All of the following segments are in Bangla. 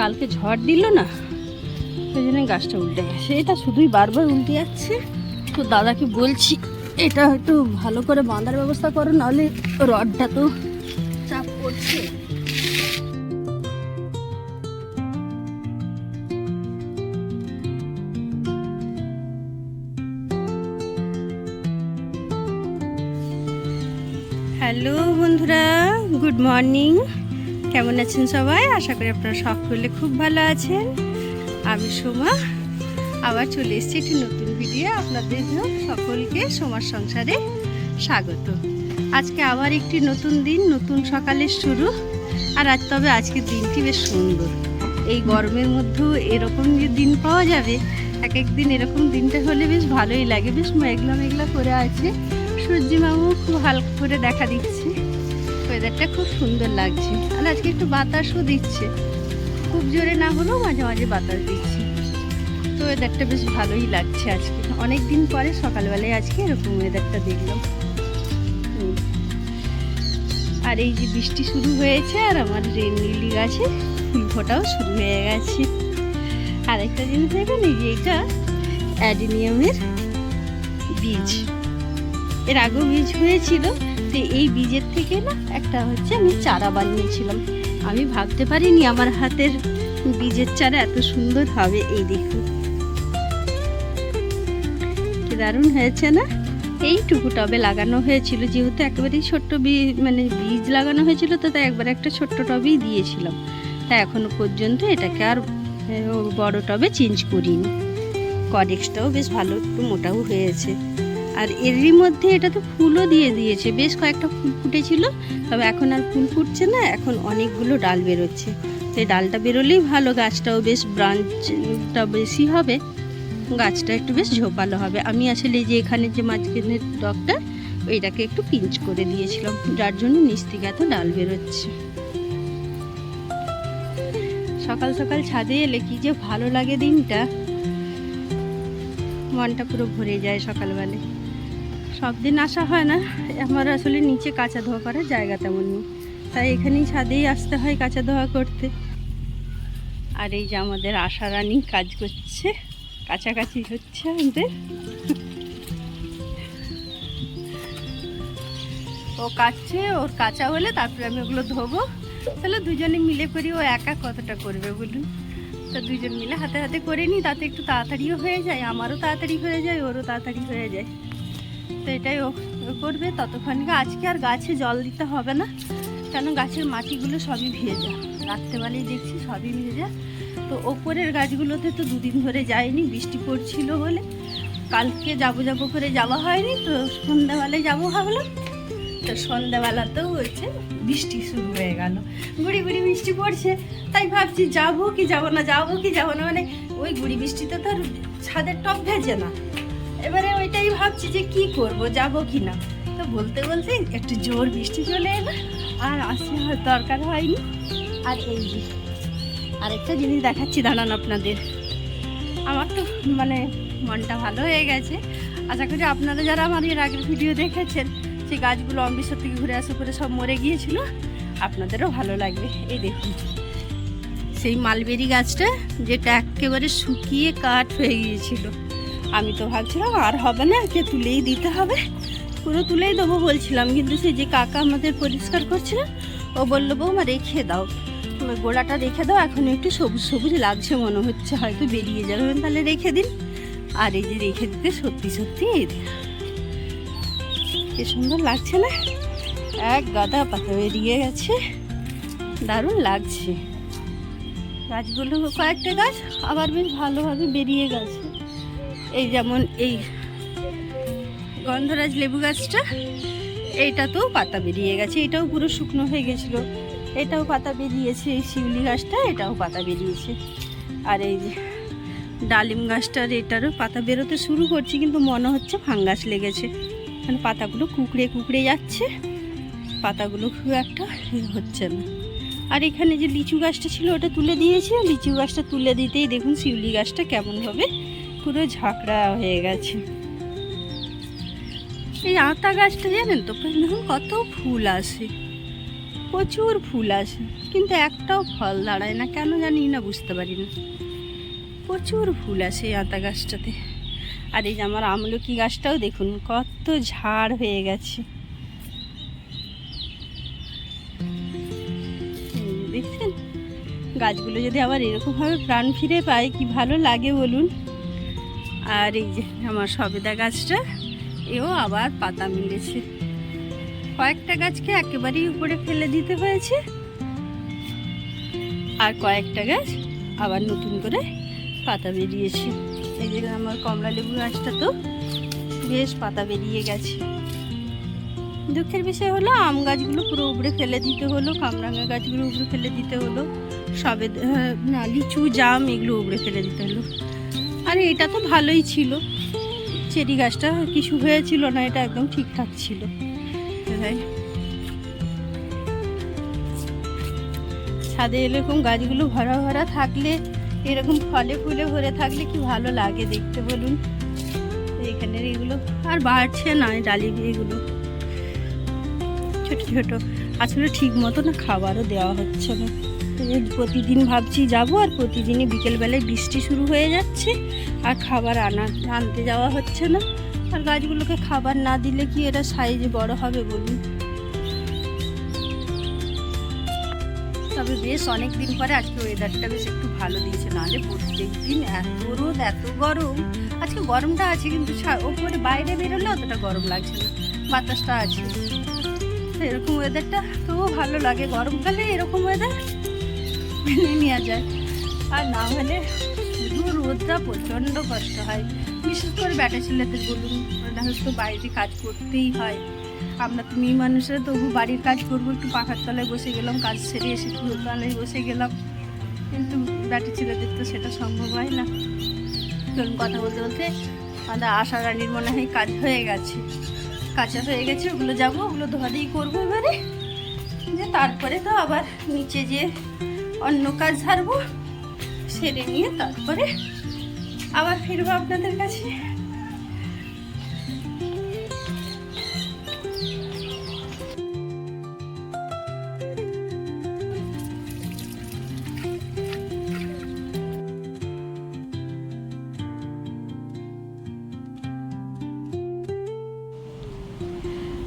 কালকে ঝড় দিল না ওই জন্য গাছটা উল্টে গেছে। এটা শুধুই বারবার উল্টে যাচ্ছে। তো দাদাকে বলছি এটা একটু ভালো করে বাঁধার ব্যবস্থা করো নাহলে রডটা তো চাপ পড়ছে। হ্যালো বন্ধুরা গুড মর্নিং। কেমন আছেন সবাই? আশা করি আপনারা সকলে খুব ভালো আছেন। আমি সোমা। আবার চলে এসেছি একটি নতুন ভিডিও আপনাদের সকলকে সোমার সংসারে স্বাগত। আজকে আবার একটি নতুন দিন, নতুন সকালের শুরু। আর আজ তবে আজকের দিনটি বেশ সুন্দর। এই গরমের মধ্যেও এরকম যে দিন পাওয়া যাবে, এক এক দিন এরকম দিনটা হলে বেশ ভালোই লাগে। বেশ মেঘলা মেঘলা করে আছে। সূর্যি মামু খুব হালকা করে দেখা দিচ্ছে। ওয়েদারটা খুব সুন্দর লাগছে। আর আজকে একটু বাতাসও দিচ্ছে। খুব জোরে না হলেও মাঝে মাঝে বাতাস দিচ্ছে। তো ওয়েদারটা বেশ ভালোই লাগছে আজকে। অনেক দিন পরে সকালবেলায় আজকে এরকম ওয়েদারটা দেখলাম। আর এই যে বৃষ্টি শুরু হয়েছে, আর আমার রেন লিলি গাছে ফুল ফোটাও শুরু হয়ে গেছে। আর একটা জিনিস দেখবেন এই যে এটা অ্যাডিনিয়ামের বীজ। এর আগেও বীজ হয়েছিল। তো এই বীজের থেকে না একটা হচ্ছে আমি চারা বানিয়েছিলাম। আমি ভাবতে পারিনি আমার হাতের বীজের চারা এত সুন্দর হবে এই দেখুন। দারুণ হয়েছে না? এইটুকু টবে লাগানো হয়েছিল, যেহেতু একেবারেই ছোট্ট বীজ মানে বীজ লাগানো হয়েছিল, তো তাই একবার একটা ছোট্ট টবেই দিয়েছিলাম। তা এখনও পর্যন্ত এটাকে আর বড় টবে চেঞ্জ করিনি। কডেক্সটাও বেশ ভালো, একটু মোটাও হয়েছে। আর এরই মধ্যে এটা তো ফুলও দিয়ে দিয়েছে। বেশ কয়েকটা ফুল ফুটেছিল, তবে এখন আর ফুল ফুটছে না, এখন অনেকগুলো ডাল বেরোচ্ছে। সেই ডালটা বেরোলেই ভালো, গাছটাও বেশ ব্রাঞ্চটা বেশি হবে, গাছটা একটু বেশ ঝোপালো হবে। আমি আসলে যে এখানে যে মাঝখানের ডগটা ওইটাকে একটু পিঞ্চ করে দিয়েছিলাম, যার জন্য নিচ থেকে এত ডাল বেরোচ্ছে। সকাল সকাল ছাদে এলে কি যে ভালো লাগে দিনটা। মনটা পুরো ভরে যায় সকালবেলায়। সব দিন আসা হয় না। আমার আসলে নিচে কাঁচা ধোয়া করার জায়গা তেমন নেই। তাই এখানেই ছাদেই আসতে হয় কাঁচা ধোয়া করতে। আর এই যে আমাদের আশা রানী কাজ করছে। কাছাকাছি হচ্ছে আমাদের। ও কাটছে, ওর কাঁচা হলে তারপরে আমি ওগুলো ধোবো। তাহলে দুজনে মিলে করি, ও একা কতটা করবে বলুন? তো দুজন মিলে হাতে হাতে করে নিই, তাতে একটু তাড়াতাড়িও হয়ে যায়, আমারও তাড়াতাড়ি হয়ে যায়, ওরও তাড়াতাড়ি হয়ে যায়। তো এটাই ও করবে ততক্ষণকে আজকে আর গাছে জল দিতে হবে না, কেন গাছের মাটিগুলো সবই ভেজা, রাত্রেবেলায় দেখছি সবই ভেজা। তো ওপরের গাছগুলোতে তো দুদিন ধরে যায়নি, বৃষ্টি পড়ছিল বলে। কালকে যাব যাব করে যাওয়া হয়নি, তো সন্ধ্যাবেলায় যাব ভাবলাম। তো সন্ধ্যাবেলাতেও হয়েছে, বৃষ্টি শুরু হয়ে গেল। গুড়ি গুড়ি বৃষ্টি পড়ছে, তাই ভাবছি যাব কি যাব না, যাব কি যাব না মানে ওই গুড়ি বৃষ্টিতে তো আর ছাদের টপ ভেজে না। এবারে ওইটাই ভাবছি যে কি করব, যাব কি না তো বলতে বলতে একটু জোর বৃষ্টি চলে এলো, আর আসে আর দরকার হয়নি। আর এই যে, আরেকটা জিনিস দেখাচ্ছি, দাঁড়ান আপনাদের। আমার তো মানে মনটা ভালো হয়ে গেছে। আশা করি আপনারা যারা আমার এর আগের ভিডিও দেখেছেন, সেই গাছগুলো অমৃতসর থেকে ঘুরে আসা করে সব মরে গিয়েছিল, আপনাদেরও ভালো লাগবে। এই দেখুন, সেই মালবেরি গাছটা যেটা একেবারে শুকিয়ে কাঠ হয়ে গিয়েছিল। আমি তো ভাবছিলাম আর হবে না, যে তুলেই দিতে হবে। পুরো তুলেই দেবো বলছিলাম, কিন্তু সে যে কাকা আমাদের পরিষ্কার করছিল ও বলল, বৌমা, রেখে দাও। গোড়াটা রেখে দাও, এখন একটু সবুজ সবুজ লাগছে মনে হচ্ছে, হয়তো বেরিয়ে যাবে। আমি তাহলে রেখে দিন। আর এই যে রেখে দিতে, সত্যি সত্যি। কি সুন্দর লাগছে না? এক গাদা পাতা বেরিয়ে গেছে। দারুণ লাগছে। গাছগুলো, কয়েকটা গাছ আবার বেশ ভালোভাবে বেরিয়ে গেছে। এই যেমন এই গন্ধরাজ লেবু গাছটা, এইটাতেও পাতা বেরিয়ে গেছে, এটাও পুরো শুকনো হয়ে গেছিল। এটাও পাতা বেরিয়েছে, এই শিউলি গাছটা, এটাও পাতা বেরিয়েছে। আর এই যে ডালিম গাছটার এটারও পাতা বেরোতে শুরু করছে, কিন্তু মনে হচ্ছে ফাঙ্গাস লেগেছে। মানে পাতাগুলো কুকড়ে কুকড়ে যাচ্ছে, পাতাগুলো খুব একটা হচ্ছে না। আর এখানে যে লিচু গাছটা ছিল, ওটা তুলে দিয়েছি, লিচু গাছটা তুলে দিতেই দেখুন শিউলি গাছটা কেমনভাবে পুরো ঝাঁকড়া হয়ে গেছে। এই আতা গাছটা জানেন তো, দেখুন কত ফুল আসে। প্রচুর ফুল আসে, কিন্তু একটাও ফল দাঁড়ায় না, কেন জানি না, বুঝতে পারি না। প্রচুর ফুল আসে এই আতা গাছটাতে। আর এই যে আমার আমলকি গাছটাও দেখুন, কত ঝাড় হয়ে গেছে। দেখছেন? গাছগুলো যদি আবার এরকমভাবে প্রাণ ফিরে পায়, কি ভালো লাগে বলুন। আর এই যে আমার সবেদা গাছটা, এও আবার পাতা মিলেছে কয়েকটা গাছকে একেবারেই উপরে ফেলে দিতে হয়েছে। আর কয়েকটা গাছ আবার নতুন করে পাতা বেরিয়েছে। এই যে আমার কমলা লেবু গাছটা তো বেশ পাতা বেরিয়ে গেছে। দুঃখের বিষয় হলো, আম গাছগুলো পুরো উপরে ফেলে দিতে হলো, কামরাঙা গাছগুলো উপরে ফেলে দিতে হলো সবে লিচু, জাম এগুলো উপরে ফেলে দিতে হলো। আর এটা তো ভালোই ছিল। চেরি গাছটা কিছু হয়েছিল না এটা একদম ঠিকঠাক ছিল। ছাদে এরকম গাছগুলো ভরা ভরা থাকলে এরকম ফলে ফুলে ভরে থাকলে কি ভালো লাগে দেখতে বলুন? এখানের এগুলো আর বাড়ছে না ডালি এগুলো। ছোট ছোট আসলে ঠিক মতো না খাবারও দেওয়া হচ্ছে না। প্রতিদিন ভাবছি যাব আর প্রতিদিনই বিকেলবেলায় বৃষ্টি শুরু হয়ে যাচ্ছে। আর খাবার আনা, আনতে যাওয়া হচ্ছে না। আর গাছগুলোকে খাবার না দিলে কি এরা সাইজে বড় হবে বলুন? তবে বেশ অনেক দিন পরে আজকে ওয়েদারটা বেশ একটু ভালো দিয়েছে। নাহলে প্রত্যেক দিন এত রোদ, এত গরম। আজকে গরমটা আছে, কিন্তু ওপরে বাইরে বেরোলে অতটা গরম লাগছে না। বাতাসটা আছে। এরকম ওয়েদারটা তো ভালো লাগে। গরমকালে এরকম ওয়েদার মেনে নেওয়া যায়। আর না হলে শুধু রোদটা প্রচণ্ড কষ্ট হয়। বিশেষ করে ব্যাটা ছেলেদের বলুন, ওরা হয়তো বাইরে কাজ করতেই হয়। আমরা তো মেয়ে মানুষরা তবু বাড়ির কাজ করব, একটু পাখার তলায় বসে গেলাম, কাজ সেরে এসে তলায় বসে গেলাম। কিন্তু ব্যাটা ছেলেদের তো সেটা সম্ভব হয় না। চলুন কথা বলতে বলতে আমাদের আশা রানীর মনে হয় কাজ হয়ে গেছে। কাঁচা হয়ে গেছে, ওগুলো যাব, ওগুলো ধোয়াধুয়ি করব এবারে। যে তারপরে তো আবার নিচে যে অন্য কাজ ছাড়বো সেরে নিয়ে তারপরে আবার ফিরবো আপনাদের কাছে।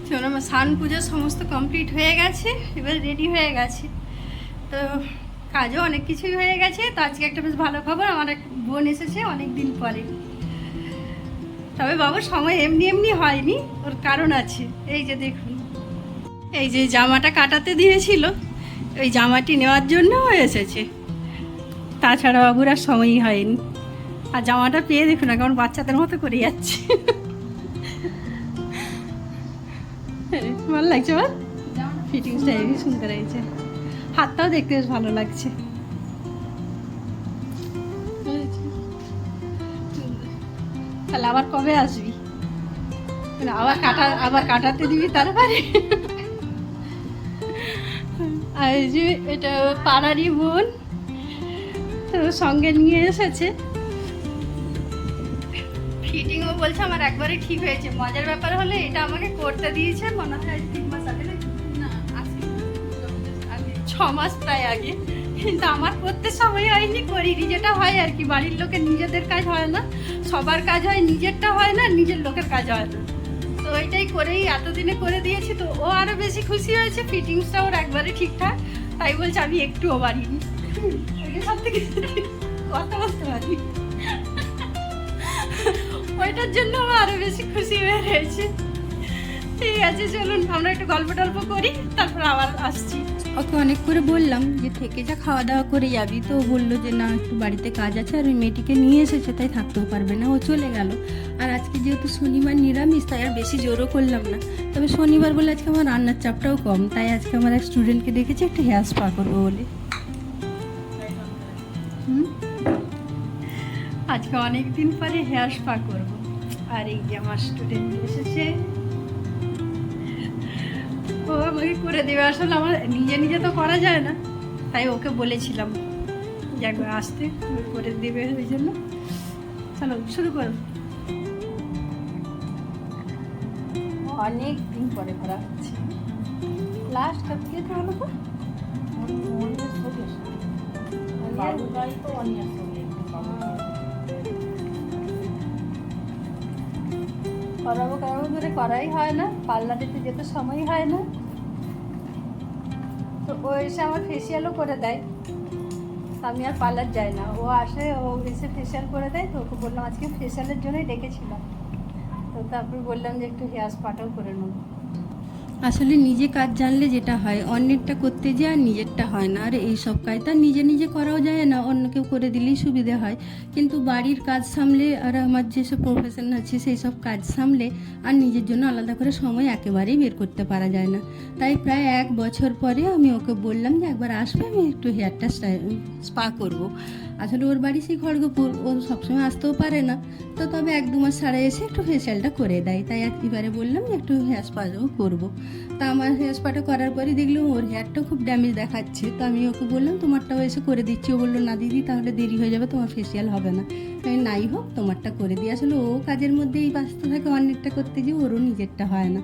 চলো স্নান পুজো সমস্ত কমপ্লিট হয়ে গেছে, এবার রেডি হয়ে গেছে। তো কাজও অনেক কিছুই হয়ে গেছে। তো আজকে একটা বেশ ভালো খবর আমার এক বোন এসেছে অনেক দিন পরে। তবে বাবু সময় এমনি এমনি হয়নি ওর কারণ আছে। এই যে দেখুন এই যে জামাটা কাটাতে দিয়েছিল ওই জামাটি নেওয়ার জন্য এসেছে। তাছাড়া বাবুর আর সময়ই হয়নি। আর জামাটা পেয়ে দেখুন না কেমন বাচ্চাদের মতো করে যাচ্ছে। ভালো লাগছে বল ফিটিংসটা হেবি সুন্দর হয়েছে। হাতটাও দেখতে বেশ ভালো লাগছে। তাহলে আবার কবে আসবি? মানে আবার কাটা, আবার কাটাতে দিবি তারপরে আর যে এটা পাড়ারই বোন, তো সঙ্গে নিয়ে এসেছে। ফিটিংও বলছে আমার একবারে ঠিক হয়েছে। মজার ব্যাপার হলে এটা আমাকে করতে দিয়েছে, মনে হয় তিন মাস আগে নাকি? ছ মাস প্রায় আগে। কিন্তু আমার করতে সময় হয়নি, করিনি। যেটা হয় আর কি, বাড়ির লোকের নিজেদের কাজ হয় না, সবার কাজ হয়, নিজেরটা হয় না, নিজের লোকের কাজ হয় না। তো ওইটাই করেই, এতদিনে করে দিয়েছি তো ও আরও বেশি খুশি হয়েছে ফিটিংসটা ওর একবারে ঠিকঠাক। তাই বলছে, আমি একটুও বাড়িনি। সব থেকে কথা বলতে পারি। ওইটার জন্য ও আরও বেশি খুশি হয়ে রয়েছে। ঠিক আছে, চলুন, আমরা একটু গল্প টল্প করি, তারপর আবার আসছি। ওকে অনেক করে বললাম যে থেকে যা খাওয়া দাওয়া করে যাবি। তো বলল যে, না, একটু বাড়িতে কাজ আছে আর ওই মেয়েটিকে নিয়ে এসেছে, তাই থাকতেও পারবে না। ও চলে গেল। আর আজকে যেহেতু শনিবার নিরামিষ, তাই আর বেশি জোরও করলাম না। তবে শনিবার বলে আজকে আমার রান্নার চাপটাও কম, তাই আজকে আমার এক স্টুডেন্টকে দেখেছি একটা হেয়ার স্পা করব বলে। আজকে অনেক দিন পরে হেয়ার স্পা করব। আর এই যে আমার স্টুডেন্ট এসেছে। ও আমাকে করে দেবে। আসলে আমার নিজে নিজে তো করা যায় না। তাই ওকে বলেছিলাম যে একবার আসতে করে দেবে ওই জন্য। চলো শুরু করো। অনেক দিন পরে করা হচ্ছে। লাস্ট কত যেতে হলো তো শোকে করাবো করাবো করে করাই হয় না। পার্লারেতে যেতে সময় হয় না। ও এসে আমার ফেসিয়ালও করে দেয়। আমি আর পার্লার যাই না। ও আসে, ও এসে ফেসিয়াল করে দেয় তো ওকে বললাম আজকে ফেসিয়ালের জন্যই ডেকেছিলাম। তো তারপর বললাম যে একটু হেয়ার স্পাটাও করে নেব। আসলে নিজে কাজ জানলে যেটা হয়, অন্যেরটা করতে যে আর নিজেরটা হয় না। আর এই সব কাজ তো আর নিজে নিজে করাও যায় না, অন্য কেউ করে দিলেই সুবিধে হয়। কিন্তু বাড়ির কাজ সামলে আর আমার যেসব প্রফেশন আছে, সেই সব কাজ সামলে আর নিজের জন্য আলাদা করে সময় একেবারেই বের করতে পারা যায় না। তাই প্রায় এক বছর পরে আমি ওকে বললাম যে, একবার আসবে, আমি একটু হেয়ারটা স্পা করব। আসলে ওর বাড়ি সেই খড়গপুর। ও সবসময় আসতেও পারে না। তো তবে এক দু মাস ছাড়া এসে একটু ফেসিয়ালটা করে দেয়। তাই এবারে বললাম যে একটু হেয়ার স্পাও করব। তা আমার হেয়ার স্পাটা করার পরে দেখলাম ওর হেয়ারটা খুব ড্যামেজ দেখাচ্ছে। তো আমি ওকে বললাম, তোমারটাও এসে করে দিচ্ছি। ও বলল, না দিদি, তাহলে দেরি হয়ে যাবে, তোমার ফেসিয়াল হবে না। আমি, নাই হোক, তোমারটা করে দিই। আসলে ও কাজের মধ্যেই ব্যস্ত থাকে অনেকটা করতে গিয়ে ওরও নিজেরটা হয় না।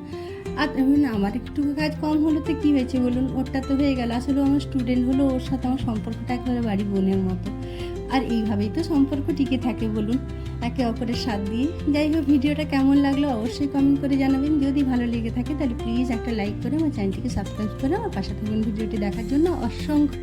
আর আমার একটু কাজ কম হলো তো কী হয়েছে বলুন? ওরটা তো হয়ে গেল। আসলে আমার স্টুডেন্ট হলো, ওর সাথে আমার সম্পর্কটা একেবারে বাড়ি বোনের মতো। আর এইভাবেই তো সম্পর্ক টিকে থাকে বলুন, একে অপরের সাথ দিয়ে। যাই হোক, ভিডিওটা কেমন লাগল অবশ্যই কমেন্ট করে জানাবেন। যদি ভালো লেগে থাকে তাহলে প্লিজ একটা লাইক করে আমার চ্যানেলটিকে সাবস্ক্রাইব করে আমার পাশে থাকবেন ভিডিওটি দেখার জন্য। অসংখ্য